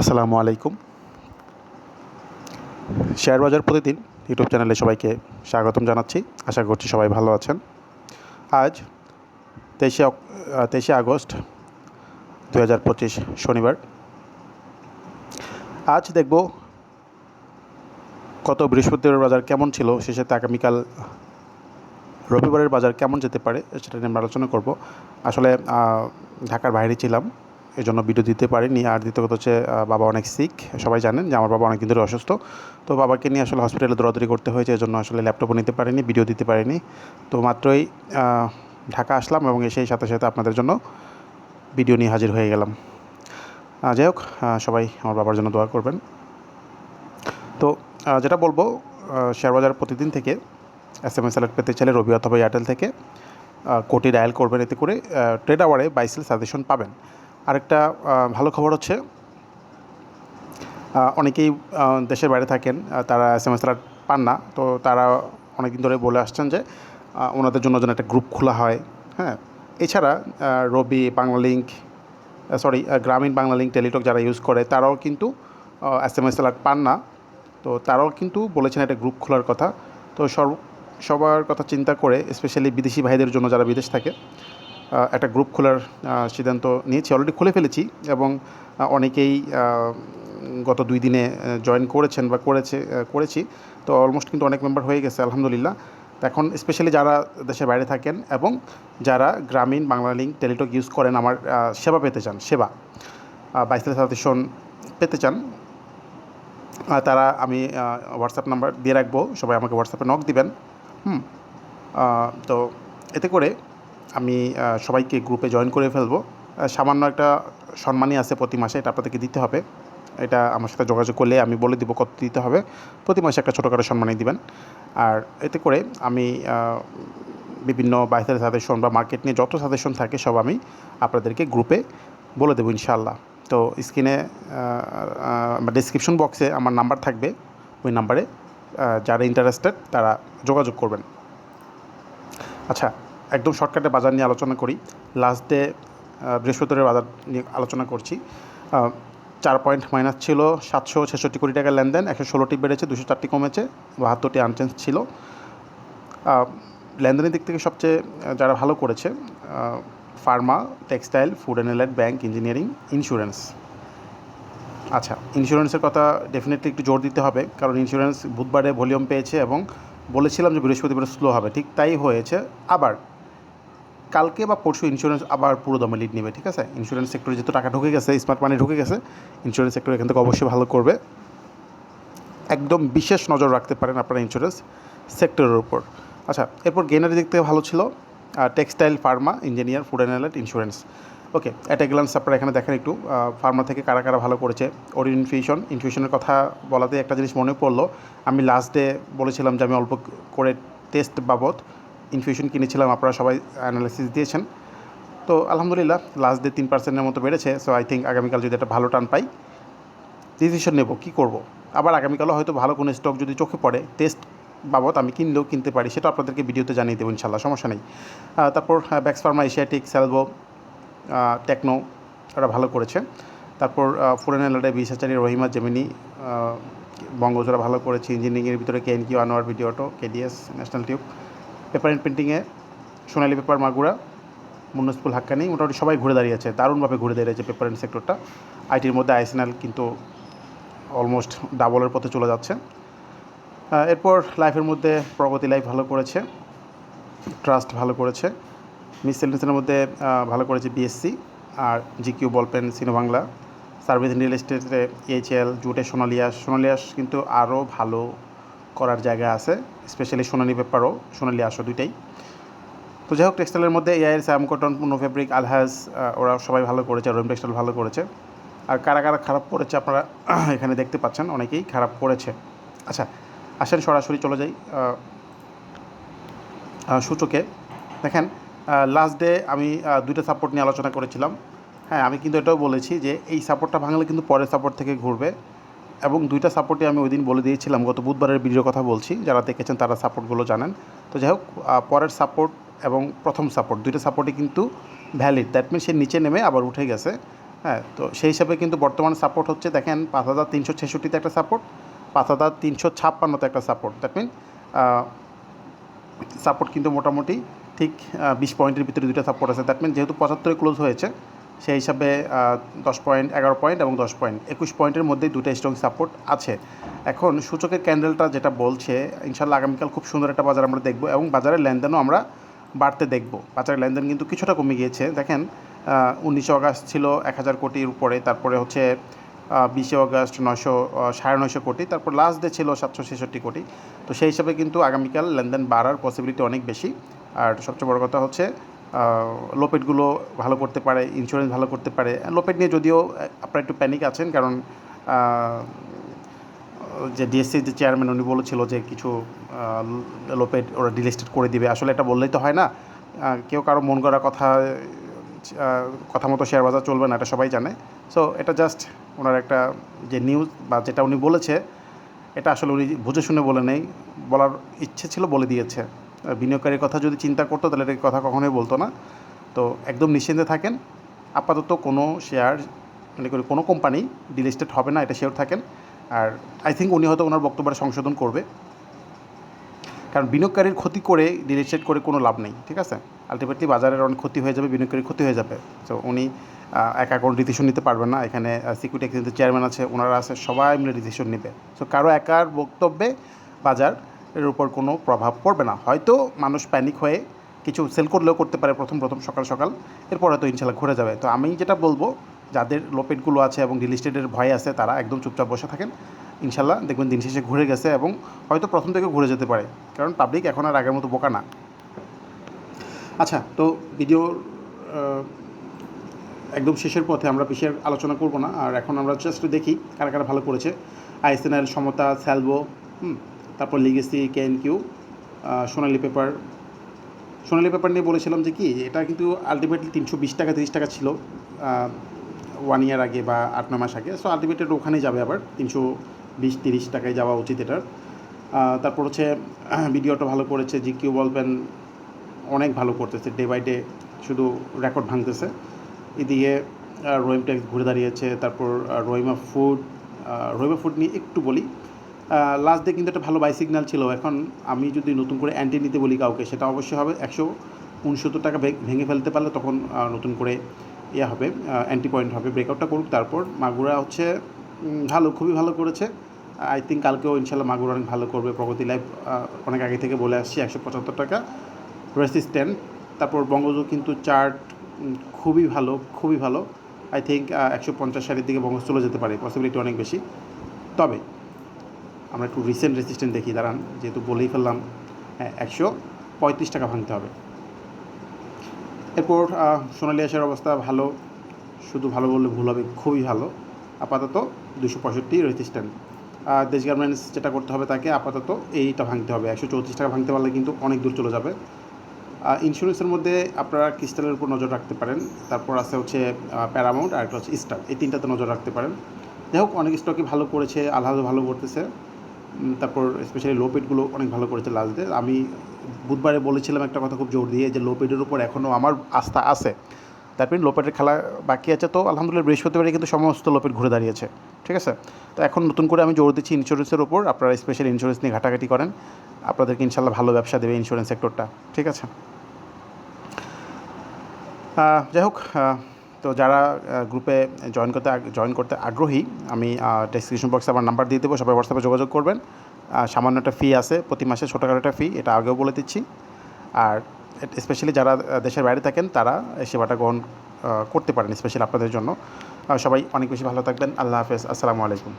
আসসালামু আলাইকুম। শেয়ার বাজার প্রতিদিন ইউটিউব চ্যানেলে সবাইকে স্বাগতম জানাচ্ছি। আশা করছি সবাই ভালো আছেন। আজ তেইশে তেইশে আগস্ট দু হাজার পঁচিশ শনিবার। আজ দেখব কত বৃহস্পতিবার বাজার কেমন ছিল সাথে আগামীকাল রবিবারের বাজার কেমন যেতে পারে, সেটা নিয়ে আমরা আলোচনা করব। আসলে ঢাকার বাইরে ছিলাম। এই জন্য ভিডিও দিতে পারিনি। আর দ্বিতীয় কথা হচ্ছে বাবা অনেক সিক সবাই জানেন যে আমার বাবা অনেক দিন ধরে অসুস্থ। তো বাবাকে নিয়ে আসলে হসপিটালে দৌড়াদৌড়ি করতে হয়েছে, এজন্য আসলে ল্যাপটপও নিতে পারিনি ভিডিও দিতে পারিনি। তো মাত্রই ঢাকা আসলাম এবং সেই সাথে সাথে আপনাদের জন্য ভিডিও নিয়ে হাজির হয়ে গেলাম। যাই হোক সবাই আমার বাবার জন্য দোয়া করবেন। তো যেটা বলব শেয়ার বাজার প্রতিদিন থেকে এস এম এস অ্যালার্ট পেতে চাইলে রবি অথবা এয়ারটেল থেকে কোটি ডায়াল করবেন, এতে করে ট্রেড আওয়ারে বাইসেল সাজেশন পাবেন। আরেকটা ভালো খবর হচ্ছে অনেকেই দেশের বাইরে থাকেন তারা এস এম এস পান না, তো তারা অনেকদিন ধরে বলে আসছেন যে ওনাদের জন্য যেন একটা গ্রুপ খোলা হয় হ্যাঁ? এছাড়া রবি Bangla link sorry Grameen Banglalink Teletalk যারা ইউজ করে, তারাও কিন্তু এস এম এস অ্যালার্ট পান না, তো তারাও কিন্তু বলেছেন একটা গ্রুপ খোলার কথা, তো সব, সবার কথা চিন্তা করে স্পেশালি বিদেশি ভাইদের জন্য যারা বিদেশ থাকে একটা গ্রুপ খোলার সিদ্ধান্ত নিয়েছি অলরেডি খুলে ফেলেছি এবং অনেকেই গত দুই দিনে জয়েন করেছেন বা করেছে করেছি। তো অলমোস্ট কিন্তু অনেক মেম্বার হয়ে গেছে, আলহামদুলিল্লাহ। এখন স্পেশালি যারা দেশের বাইরে থাকেন এবং যারা গ্রামীণ বাংলা লিঙ্ক টেলিটক ইউজ করেন, আমার সেবা পেতে চান, সেবা বাইসেল সাজেশন পেতে চান তারা আমি হোয়াটসঅ্যাপ নাম্বার দিয়ে রাখব, সবাই আমাকে হোয়াটসঅ্যাপে নক দিবেন। হুম তো এতে করে আমি সবাইকে গ্রুপে জয়েন করে ফেলব। সামান্য একটা সম্মানই আছে প্রতি মাসে, এটা আপনাদেরকে দিতে হবে। এটা আমার সাথে যোগাযোগ করলে আমি বলে দিব কত দিতে হবে। প্রতি মাসে একটা ছোটোখাটো সম্মানই দিবেন। আর এতে করে আমি বিভিন্ন বাইসের সাজেশন বা মার্কেট নিয়ে যত সাজেশন থাকে সব আমি আপনাদেরকে গ্রুপে বলে দেবো ইনশাল্লাহ তো স্ক্রিনে ডিসক্রিপশন বক্সে আমার নাম্বার থাকবে। ওই নাম্বারে যারা ইন্টারেস্টেড তারা যোগাযোগ করবেন। আচ্ছা একদম শর্টকাটে বাজার নিয়ে আলোচনা করি। লাস্ট ডে বৃহস্পতিবার বাজার নিয়ে আলোচনা করছি। চার পয়েন্ট মাইনাস ছিল সাতশো ছেষট্টি কোটি টাকার লেনদেন, একশো ষোলোটি বেড়েছে, দুশো চারটি কমেছে, বাহাত্তরটি আনচেঞ্জ ছিল। লেনদেনের দিক থেকে সবচেয়ে যারা ভালো করেছে pharma textile food and allied bank engineering insurance আচ্ছা ইন্স্যুরেন্সের কথা ডেফিনেটলি একটু জোর দিতে হবে, কারণ ইন্স্যুরেন্স বুধবারে ভলিউম পেয়েছে এবং বলেছিলাম যে বৃহস্পতিবার স্লো হবে, ঠিক তাই হয়েছে। আবার কালকে বা পরশু ইন্স্যুরেন্স আবার পুরো দমে লিড নেবে, ঠিক আছে? ইন্স্যুরেন্স সেক্টরে যেহেতু টাকা ঢুকে গেছে স্মার্ট মানি ঢুকে গেছে ইন্স্যুরেন্স সেক্টর এখান থেকে অবশ্যই ভালো করবে। একদম বিশেষ নজর রাখতে পারেন আপনারা ইন্স্যুরেন্স সেক্টরের উপর। আচ্ছা এরপর গেনারি থেকে ভালো ছিল textile pharma engineer food and allied insurance okay at glance আপনারা এখানে দেখেন একটু ফার্মা থেকে কারা কারা ভালো করেছে। ওর ইনফিউশন ইনফিউশনের কথা বলাতে একটা জিনিস মনে পড়ল। আমি লাস্ট ডে বলেছিলাম যে আমি অল্প করে টেস্ট বাবদ ইনফিউশন কিনেছিলাম, আপনারা সবাই অ্যানালাইসিস দিয়েছেন। তো আলহামদুলিল্লাহ লাস্ট ডে তিন পার্সেন্টের মতো বেড়েছে সো আই থিঙ্ক আগামীকাল যদি একটা ভালো টান পাই ডিসিশন নেব, কী করব? আবার আগামীকালও হয়তো ভালো কোনো স্টক যদি চোখে পড়ে টেস্ট বাবদ আমি কিনলেও কিনতে পারি, সেটা আপনাদেরকে ভিডিওতে জানিয়ে দেবো ইনশাল্লাহ সমস্যা নেই। তারপর ব্যাক্স ফার্মা এশিয়াটিক সেলভো টেকনো ওরা ভালো করেছে। তারপর ফুরেন এলাডে বিশাচারি রহিমা জেমিনি বঙ্গজোড়া ভালো করেছে ইঞ্জিনিয়ারিংয়ের ভিতরে K N Q Anwar video auto KDS national tube paper and প্রিন্টিংয়ে Sonali paper Magura মুন্নসপুল হাক্কানি, মোটামুটি সবাই ঘুরে দাঁড়িয়েছে দারুণভাবে ঘুরে দাঁড়িয়েছে পেপার অ্যান্ড সেক্টরটা। আইটির মধ্যে আইসিএনএল কিন্তু অলমোস্ট ডাবলের পথে চলে যাচ্ছে। এরপর লাইফের মধ্যে প্রগতি লাইফ ভালো করেছে, ট্রাস্ট ভালো করেছে, মিস সেন্টেন্সের মধ্যে ভালো করেছে বিএসসি আর জিকিউ বলপেন, সিনো বাংলা, সার্ভিস রিয়েল এস্টেটে এইচএল জুটে সোনালিয়াস সোনালিয়াস কিন্তু আরও ভালো করার জায়গা আছে স্পেশালি সোনালি পেপারও সোনালি আসো দুইটাই। তো যাই হোক টেক্সটাইলের মধ্যে এআইএল স্যাম কটন পুনো ফেব্রিক আলহাজ ওরা সবাই ভালো করেছে রহিম টেক্সটাইল ভালো করেছে। আর কারা কারা খারাপ করেছে আপনারা এখানে দেখতে পাচ্ছেন, অনেকেই খারাপ করেছে। আচ্ছা আসেন সরাসরি চলে যাই সূচকে। দেখেন লাস্ট ডে আমি দুইটা সাপোর্ট নিয়ে আলোচনা করেছিলাম। হ্যাঁ আমি কিন্তু এটাও বলেছি যে এই সাপোর্টটা ভাঙলে কিন্তু পরের সাপোর্ট থেকে ঘুরবে। এবং দুইটা সাপোর্টে আমি ওই দিন বলে দিয়েছিলাম, গত বুধবারের ভিডিও কথা বলছি, যারা দেখেছেন তারা সাপোর্টগুলো জানেন। তো যাই হোক পরের সাপোর্ট এবং প্রথম সাপোর্ট দুইটা সাপোর্টই কিন্তু ভ্যালিড দ্যাট মিন সে নিচে নেমে আবার উঠে গেছে। হ্যাঁ তো সেই হিসাবে কিন্তু বর্তমান সাপোর্ট হচ্ছে, দেখেন, পাঁচ হাজার তিনশো ছেষট্টিতে একটা সাপোর্ট পাঁচ হাজার তিনশো ছাপ্পান্নতে একটা সাপোর্ট দ্যাট মিন সাপোর্ট কিন্তু মোটামুটি ঠিক বিশ পয়েন্টের ভিতরে দুইটা সাপোর্ট আছে। দ্যাট মিন যেহেতু পঁচাত্তরে ক্লোজ হয়েছে সেই হিসাবে দশ পয়েন্ট, এগারো পয়েন্ট এবং দশ পয়েন্ট। একুশ পয়েন্টের মধ্যেই দুটো স্ট্রং সাপোর্ট আছে। এখন সূচকের ক্যান্ডেলটা যেটা বলছে ইনশাল্লাহ আগামীকাল খুব সুন্দর একটা বাজার আমরা দেখব এবং বাজারের লেনদেনও আমরা বাড়তে দেখব। বাজারের লেনদেন কিন্তু কিছুটা কমে গিয়েছে। দেখেন উনিশে অগাস্ট ছিল এক হাজার কোটির উপরে, তারপরে হচ্ছে বিশে অগাস্ট নয়শো সাড়ে নয়শো কোটি, তারপর লাস্ট ডে ছিল সাতশো ছেষট্টি কোটি। তো সেই হিসাবে কিন্তু আগামীকাল লেনদেন বাড়ার পসিবিলিটি অনেক বেশি। আর সবচেয়ে বড় কথা হচ্ছে লোপেটগুলো ভালো করতে পারে ইন্স্যুরেন্স ভালো করতে পারে। লোপেট নিয়ে যদিও আপনারা একটু প্যানিক আছেন, কারণ যে ডিএসসি যে চেয়ারম্যান উনি বলেছিল যে কিছু লোপেট ওরা ডিলিস্টেড করে দিবে। আসলে এটা বললেই তো হয় না। কেউ কারও মন করা কথা কথা মতো শেয়ার বাজার চলবে না, এটা সবাই জানে। সো এটা জাস্ট ওনার একটা যে নিউজ বা যেটা উনি বলেছে, এটা আসলে উনি বুঝে শুনে বলে নেই। বলার ইচ্ছে ছিল বলে দিয়েছে। বিনিয়োগকারীর কথা যদি চিন্তা করতো, তাহলে এটা কথা কখনোই বলতো না। তো একদম নিশ্চিন্তে থাকেন। আপাতত কোনো শেয়ার মানে করে কোনো কোম্পানি ডিলিস্টেড হবে না, এটা শিওর থাকেন। আর আই থিঙ্ক উনি হয়তো ওনার বক্তব্যটা সংশোধন করবে। কারণ বিনিয়োগকারীর ক্ষতি করে ডিলিস্টেড করে কোনো লাভ নেই, ঠিক আছে? আলটিমেটলি বাজারের অনেক ক্ষতি হয়ে যাবে, বিনিয়োগকারীর ক্ষতি হয়ে যাবে। তো উনি একা কোনো ডিসিশন নিতে পারবেন না। এখানে সিকিউরিটি এক্সচেঞ্জের চেয়ারম্যান আছে, ওনারা আছে, সবাই মিলে ডিসিশন নেবে। সো কারও একার বক্তব্যে বাজারের উপর কোনো প্রভাব পড়বে না। হয়তো মানুষ প্যানিক হয়ে কিছু সেল করলেও করতে পারে প্রথম প্রথম সকাল সকাল। এরপর হয়তো ইনশাল্লাহ ঘুরে যাবে। তো আমি যেটা বলব যাদের লোপেটগুলো আছে এবং ডিলিস্টেডের ভয় আছে তারা একদম চুপচাপ বসে থাকেন। ইনশাল্লাহ দেখবেন দিন শেষে ঘুরে গেছে এবং হয়তো প্রথম থেকে ঘুরে যেতে পারে। কারণ পাবলিক এখন আর আগের মতো বোকা না। আচ্ছা তো ভিডিওর আহ, একদম শেষের পথে আমরা আর আলোচনা করব না। আর এখন আমরা জাস্ট দেখি কারা কারা ভালো করেছে। আইএসএনএল সমতা স্যালভো হুম তারপর legacy K N Q Sonali paper Sonali paper নিয়ে বলেছিলাম যে কি, এটা কিন্তু আলটিমেটলি তিনশো বিশ টাকা, তিরিশ টাকা ছিল ওয়ান ইয়ার আগে বা আট, নয় মাস আগে। সো আলটিমেটেড ওখানেই যাবে আবার, তিনশো বিশ, তিরিশ টাকায় যাওয়া উচিত এটার। তারপর হচ্ছে, ভিডিওটা ভালো করেছে জি কিউ বলবেন, অনেক ভালো করতেছে ডে বাই ডে শুধু রেকর্ড ভাঙতেছে। এদিকে রহিম ট্যাক্স ঘুরে দাঁড়িয়েছে, তারপর রহিমা ফুড রহিমা ফুড নিয়ে একটু বলি। লাস্ট ডে কিন্তু একটা ভালো বাই সিগন্যাল ছিল। এখন আমি যদি নতুন করে অ্যান্টি নিতে বলি কাউকে, সেটা অবশ্যই হবে একশো উনসত্তর টাকা ভেঙে ফেলতে পারলে তখন নতুন করে ইয়ে হবে অ্যান্টি পয়েন্ট হবে ব্রেকআউটটা করুক। তারপর মাগুরা হচ্ছে ভালো, খুবই ভালো করেছে। আই থিঙ্ক কালকেও ইনশাল্লাহ মাগুরা অনেক ভালো করবে। প্রগতি লাইফ অনেক আগে থেকে বলে আসছি, একশো পঁচাত্তর টাকা রেসিস্ট্যান্ট তারপর বঙ্গজ কিন্তু চার্ট খুবই ভালো খুবই ভালো। আই থিঙ্ক একশো পঞ্চাশ সারির দিকে বঙ্গজ চলে যেতে পারে পসিবিলিটি অনেক বেশি। তবে আমরা একটু রিসেন্ট রেসিস্ট্যান্ট দেখি, দাঁড়ান, যেহেতু বলেই ফেললাম হ্যাঁ একশো পঁয়ত্রিশ টাকা ভাঙতে হবে। এরপর সোনালী আসার অবস্থা ভালো, শুধু ভালো বললে ভুল হবে, খুবই ভালো। আপাতত দুশো পঁয়ষট্টি রেজিস্ট্যান্ট দেশ গার্মেন্টস যেটা করতে হবে তাকে আপাতত এইটা ভাঙতে হবে, একশো চৌত্রিশ টাকা ভাঙতে পারলে কিন্তু অনেক দূর চলে যাবে। ইন্স্যুরেন্সের মধ্যে আপনারা ক্রিস্টালের উপর নজর রাখতে পারেন, তারপর আছে হচ্ছে প্যারামাউন্ট আর একটা হচ্ছে স্টার এই তিনটাতে নজর রাখতে পারেন। যাই হোক, অনেক স্টকই ভালো করেছে আলহাজ ভালো করতেছে। তারপর স্পেশালি লোপেটগুলো অনেক ভালো করেছে লাস্ট ডে আমি বুধবারে বলেছিলাম একটা কথা খুব জোর দিয়ে যে লোপেটের উপর এখনও আমার আস্থা আছে। মিন লোপেটের খেলা বাকি আছে। তো আলহামদুলিল্লাহ বৃহস্পতিবারে কিন্তু সমস্ত লোপেট ঘুরে দাঁড়িয়েছে। ঠিক আছে? তো এখন নতুন করে আমি জোর দিচ্ছি ইন্স্যুরেন্সের উপর। আপনারা স্পেশাল ইন্স্যুরেন্স নিয়ে ঘাটাঘাটি করেন। আপনাদেরকে ইনশাল্লাহ ভালো ব্যবসা দেবে ইন্স্যুরেন্স সেক্টরটা ঠিক আছে? যাই হোক তো যারা গ্রুপে জয়েন করতে জয়েন করতে আগ্রহী, আমি ডেসক্রিপশন বক্সে আমার নাম্বার দিয়ে দেবো, সবাই হোয়াটসঅ্যাপে যোগাযোগ করবেন। সামান্য একটা ফি আছে, প্রতি মাসে ছোটোখাটো একটা ফি এটা আগেও বলে দিচ্ছি। আর স্পেশালি যারা দেশের বাইরে থাকেন, তারা সেবাটা গ্রহণ করতে পারেন স্পেশালি আপনাদের জন্য। সবাই অনেক বেশি ভালো থাকবেন। আল্লাহ হাফেজ। আসসালামু আলাইকুম।